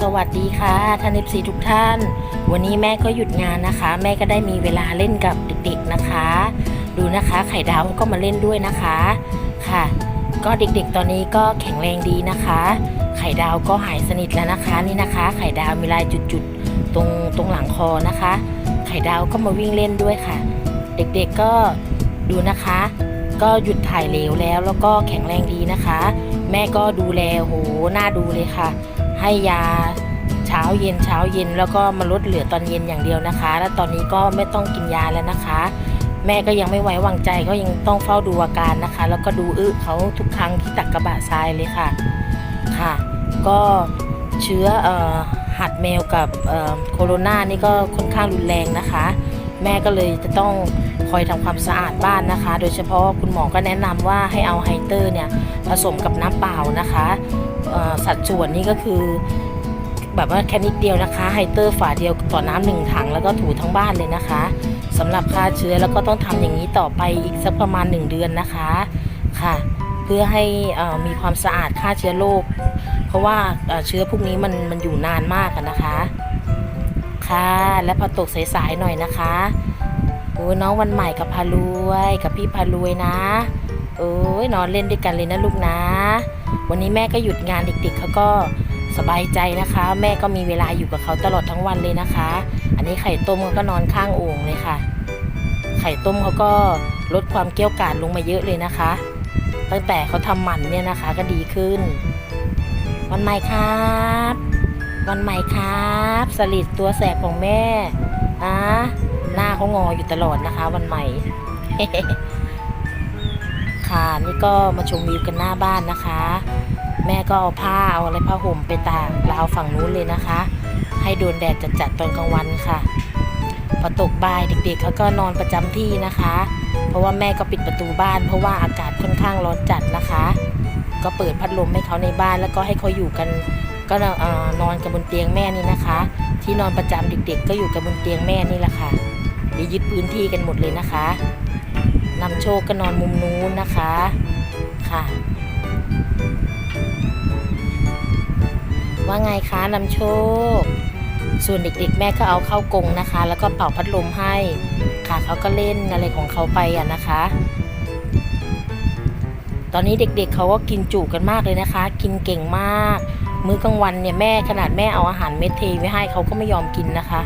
สวัสดีค่ะท่านเอฟซีทุกท่าน วันนี้แม่ก็หยุดงานนะคะ แม่ก็ได้มีเวลาเล่นกับเด็กๆนะคะ ดูนะคะไข่ดาวก็มาเล่นด้วยนะคะค่ะ ก็เด็กๆตอนนี้ก็แข็งแรงดีนะคะ ไข่ดาวก็หายสนิทแล้วนะคะนี่นะคะ ไข่ดาวมีลายจุดๆตรงตรงหลังคอนะคะ ไข่ดาวก็มาวิ่งเล่นด้วยค่ะ เด็กๆก็ดูนะคะ ก็หยุดถ่ายเหลวแล้วแล้วก็แข็งแรงดีนะคะ แม่ก็ดูแลโหน่าดูเลยค่ะ ให้ยาเช้าเย็นเช้าเย็นแล้วก็มาลดเหลือตอนเย็นอย่างเดียวนะคะ แล้วตอนนี้ก็ไม่ต้องกินยาแล้วนะคะ แม่ก็ยังไม่ไว้วางใจก็ยังต้องเฝ้าดูอาการนะคะ แล้วก็ดูอึเขาทุกครั้งที่ตักกระบะทรายเลยค่ะค่ะ ก็เชื้ออหัดแมวกับอ่อโคโรนานี่ก็ค่อนข้างรุนแรงนะคะ แม่ก็เลยจะต้อง คอยทำความสะอาดบ้านนะคะ โดยเฉพาะคุณหมอก็แนะนำว่าให้เอาไฮเตอร์เนี่ยผสมกับน้ำเปล่านะคะสัดส่วนนี้ก็คือแบบว่าแค่นิดเดียวนะคะไฮเตอร์ฝาเดียวต่อน้ำหนึ่งถังแล้วก็ถูทั้งบ้านเลยนะคะสำหรับฆ่าเชื้อแล้วก็ต้องทำอย่างนี้ต่อไปอีกสักประมาณ 1 เดือนนะคะค่ะ เพื่อให้มีความสะอาดฆ่าเชื้อโรคเพราะว่าเชื้อพวกนี้มันมันอยู่นานมากอะนะคะ ค่ะและพอตกสายๆหน่อยนะคะ โอ้น้องวันใหม่กับพารวยกับพี่พารวยนะโอ้ยนอนเล่นด้วยกันเลยนะลูกนะ วันนี้แม่ก็หยุดงานเด็กๆเขาก็สบายใจนะคะ แม่ก็มีเวลาอยู่กับเขาตลอดทั้งวันเลยนะคะ อันนี้ไข่ต้มเขาก็นอนข้างโอ่งเลยค่ะ ไข่ต้มเขาก็ลดความเกี้ยวกาดลงมาเยอะเลยนะคะ ตั้งแต่เขาทำหมันเนี่ยนะคะก็ดีขึ้น วันใหม่ครับ วันใหม่ครับ สลิดตัวแสบของแม่อะ หน้าเขางออยู่ตลอดนะคะ วันใหม่ ค่ะนี่ก็มาชมวิวกันหน้าบ้านนะคะ แม่ก็เอาผ้าเอาอะไรผ้าห่มไปตากราวฝั่งนู้นเลยนะคะ ให้โดนแดดจัดๆตอนกลางวันค่ะพอตกบ่ายเด็กๆเขาก็นอนประจำที่นะคะ เพราะว่าแม่ก็ปิดประตูบ้าน เพราะว่าอากาศค่อนข้างร้อนจัดนะคะ ก็เปิดพัดลมให้เขาในบ้านแล้วก็ให้เขาอยู่กันก็นอนกันบนเตียงแม่นี่นะคะ ที่นอนประจำเด็กๆ ก็อยู่กันบนเตียงแม่นี่แหละค่ะ เดี๋ยวยึดพื้นที่กันหมดเลยนะคะนำโชคก็นอนมุมนู้นนะคะค่ะ ว่าไงคะนำโชค ส่วนเด็กๆ แม่ก็เอาเข้ากงนะคะ แล้วก็เป่าพัดลมให้ ค่ะเขาก็เล่นอะไรของเขาไปอะนะคะ ตอนนี้เด็กๆเขาก็กินจุกันมากเลยนะคะ กินเก่งมาก มื้อกลางวันเนี่ยแม่ขนาดแม่เอาอาหารเม็ดเทไว้ให้เขาก็ไม่ยอมกินนะคะ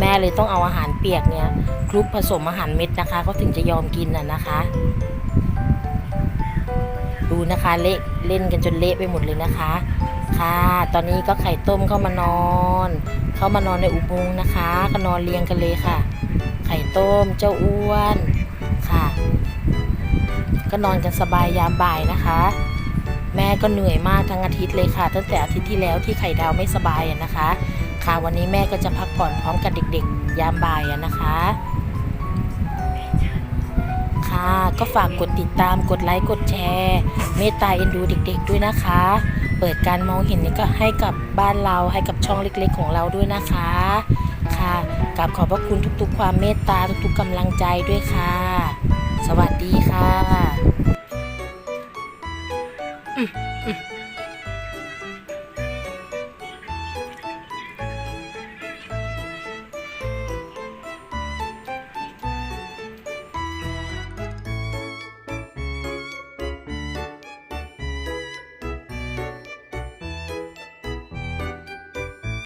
แม่เลยต้องเอาอาหารเปียกเนี่ยคลุกผสมอาหารเม็ดนะคะเขาถึงจะยอมกินน่ะนะคะ ดูนะคะเละเล่นกันจนเละไปหมดเลยนะคะ ค่ะ ตอนนี้ก็ไข่ต้มเข้ามานอน เข้ามานอนในอุโมงค์นะคะก็นอนเรียงกันเลยค่ะ ไข่ต้มเจ้าอ้วนค่ะ ก็นอนกันสบายยามบ่ายนะคะ แม่ก็เหนื่อยมากทั้งอาทิตย์เลยค่ะ ตั้งแต่อาทิตย์ที่แล้วที่ไข่ดาวไม่สบายนะคะ ค่ะวันนี้แม่ก็จะพักผ่อนพร้อมกับเด็กๆ ยามบ่ายนะคะ ค่ะก็ฝากกดติดตามกดไลค์กดแชร์ เมตตาเอ็นดูเด็ก ๆ ด้วยนะคะ เปิดการมองเห็นนี่ก็ให้กับบ้านเราให้กับช่องเล็กๆ ของเราด้วยนะคะ ค่ะกราบขอบพระคุณทุกๆ ความเมตตาทุกๆกำลังใจด้วยค่ะ สวัสดีค่ะ